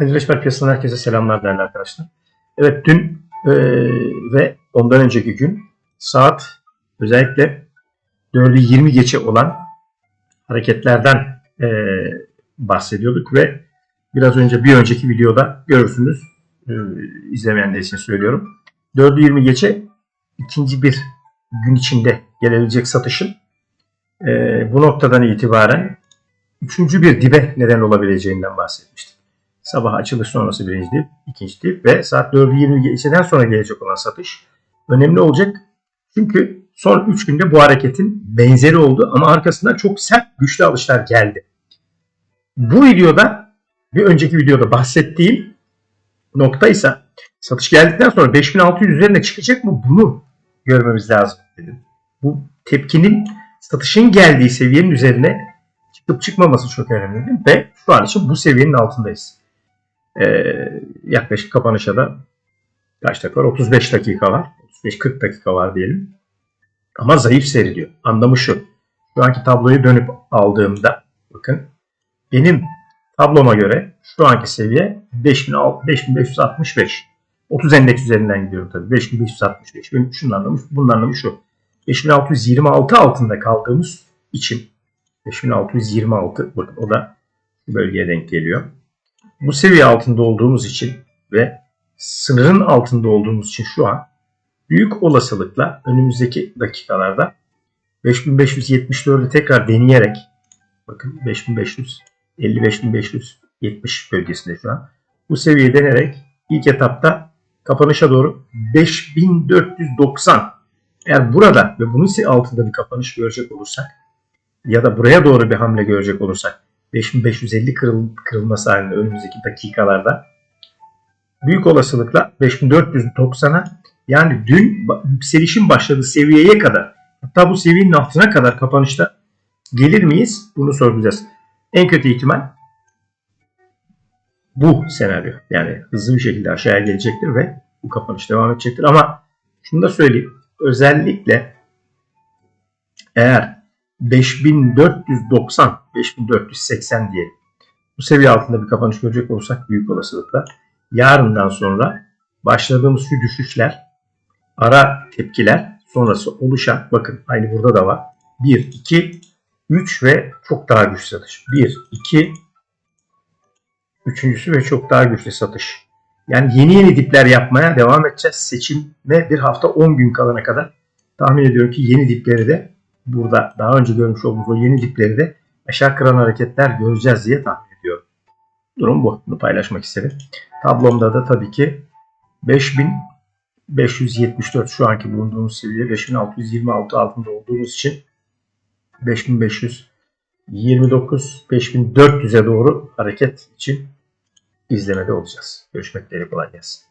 Reçber Piyasası'ndan herkese selamlar değerli arkadaşlar. Evet dün e, ve ondan önceki gün saat özellikle 4'ü 20 geçe olan hareketlerden e, bahsediyorduk ve biraz önce bir önceki videoda görürsünüz e, izlemeyenler için söylüyorum. 4'ü 20 geçe ikinci bir gün içinde gelebilecek satışın e, bu noktadan itibaren üçüncü bir dibe neden olabileceğinden bahsetmiştim. Sabah açılış sonrası birinci dip, ikinci dip ve saat 4'ü 20 geçeden sonra gelecek olan satış önemli olacak. Çünkü son 3 günde bu hareketin benzeri oldu ama arkasından çok sert güçlü alışlar geldi. Bu videoda bir önceki videoda bahsettiğim nokta ise satış geldikten sonra 5600 üzerine çıkacak mı bunu görmemiz lazım dedim. Bu tepkinin satışın geldiği seviyenin üzerine çıkıp çıkmaması çok önemli ve şu an için bu seviyenin altındayız. Ee, yaklaşık kapanışa da kaç dakika var? 35 dakika var. 35-40 dakika var diyelim. Ama zayıf seyrediyor. Anlamı şu. Şu anki tabloyu dönüp aldığımda bakın benim tabloma göre şu anki seviye 5565. 30 endeks üzerinden gidiyorum tabii. 5565. Benim şunun anlamı, bunun anlamı şu. 5626 altında kaldığımız için 5626 bakın o da bölgeye denk geliyor. Bu seviye altında olduğumuz için ve sınırın altında olduğumuz için şu an büyük olasılıkla önümüzdeki dakikalarda 5574'ü tekrar deneyerek bakın 5550 5570 bölgesinde şu an bu seviyeyi denerek ilk etapta kapanışa doğru 5490 eğer burada ve bunun altında bir kapanış görecek olursak ya da buraya doğru bir hamle görecek olursak 5550 kırıl, kırılması halinde önümüzdeki dakikalarda büyük olasılıkla 5490'a yani dün yükselişin başladığı seviyeye kadar hatta bu seviyenin altına kadar kapanışta gelir miyiz? Bunu soracağız. En kötü ihtimal bu senaryo. Yani hızlı bir şekilde aşağıya gelecektir ve bu kapanış devam edecektir. Ama şunu da söyleyeyim. Özellikle eğer 5490, 5480 diye bu seviye altında bir kapanış görecek olursak büyük olasılıkla yarından sonra başladığımız şu düşüşler, ara tepkiler sonrası oluşan, bakın aynı burada da var. 1, 2, 3 ve çok daha güçlü satış. 1, 2, üçüncüsü ve çok daha güçlü satış. Yani yeni yeni dipler yapmaya devam edeceğiz. Seçime bir hafta 10 gün kalana kadar tahmin ediyorum ki yeni dipleri de burada daha önce görmüş olduğumuz o yeni dipleri de aşağı kıran hareketler göreceğiz diye tahmin ediyorum. Durum bu. Bunu paylaşmak istedim. Tablomda da tabii ki 5574 şu anki bulunduğumuz seviye 5626 altında olduğumuz için 5529 5400'e doğru hareket için izlemede olacağız. Görüşmek dileğiyle kolay gelsin.